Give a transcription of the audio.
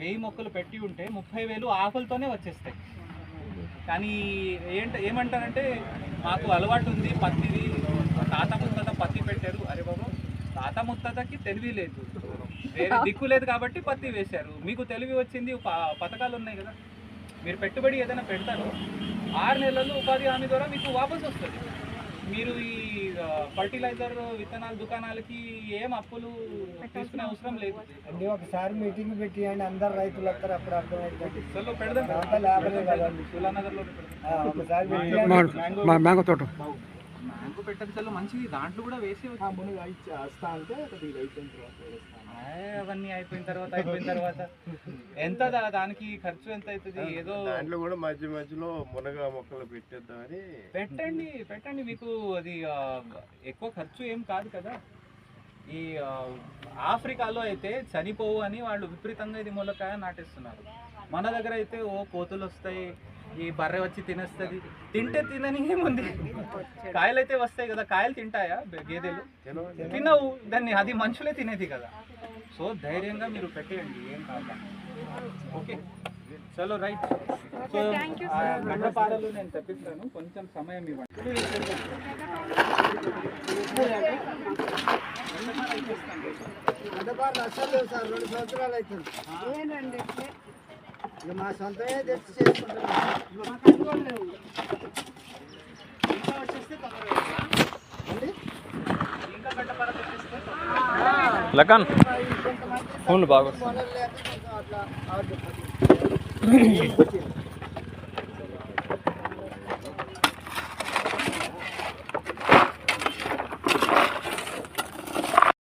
వెయ్యి మొక్కలు పెట్టి ఉంటే ముప్పై వేలు ఆకులతోనే వచ్చేస్తాయి. కానీ ఏంట ఏమంటారంటే మాకు అలవాటు ఉంది పత్తిది తాత ముత్తాత పత్తి పెట్టారు. అరే బాబు తాత ముత్తాతకి తెలివి లేదు. వేరే దిక్కు లేదు కాబట్టి పత్తి వేశారు. మీకు తెలివి వచ్చింది పథకాలు ఉన్నాయి కదా. మీరు పెట్టుబడి ఏదైనా పెడతారు ఆరు నెలల్లో ఉపాధి హామీ ద్వారా మీకు వాపసు వస్తుంది. మీరు ఈ ఫర్టిలైజర్ విత్తనాల దుకాణాలకి ఏం అప్పులు తీసుకునే అవసరం లేదు? అన్ని ఒకసారి మీటింగ్ పెట్టియండి అందరు రైతులు వస్తారు అప్పుడు అర్థమైంది అసలు పెడదాం. దాంట్లో లాభమే కదండి. సులానగర్లో పెడదాం. ఒకసారి పెట్టియండి. మ్యాంగో తోట. మ్యాంగో పెట్టడం మంచిది. దాంట్లో కూడా వేసి వస్తా అంటే అవన్నీ అయిపోయిన తర్వాత అయిపోయిన తర్వాత. ఎంత దానికి ఖర్చు ఎంత అవుతుంది? ఏదో దాంట్లో కూడా మధ్య మధ్యలో మునగ మొక్కలు పెట్టేద్దామని. పెట్టండి పెట్టండి. మీకు అది ఎక్కువ ఖర్చు ఏం కాదు కదా. ఈ ఆఫ్రికాలో అయితే చనిపోవు అని వాళ్ళు విపరీతంగా ఇది ములకాయ నాటేస్తున్నారు. మన దగ్గర అయితే ఓ కోతులు వస్తాయి ఈ బర్రె వచ్చి తినేస్తుంది. తింటే తినని ఏముంది? కాయలు అయితే వస్తాయి కదా కాయలు తింటాయా గేదెలు. తినవు దాన్ని అది మనుషులే తినేది కదా. సో ధైర్యంగా మీరు పెట్టేయండి ఏం కాదు. ఓకే. చలో రైట్. సో గడ్డపారలు నేను తెప్పిస్తాను కొంచెం సమయం ఇవ్వండి. మా సొంతమే తెచ్చి చేసుకుంటున్నాం ఇంకా లగన్ ఫోన్లు బాగా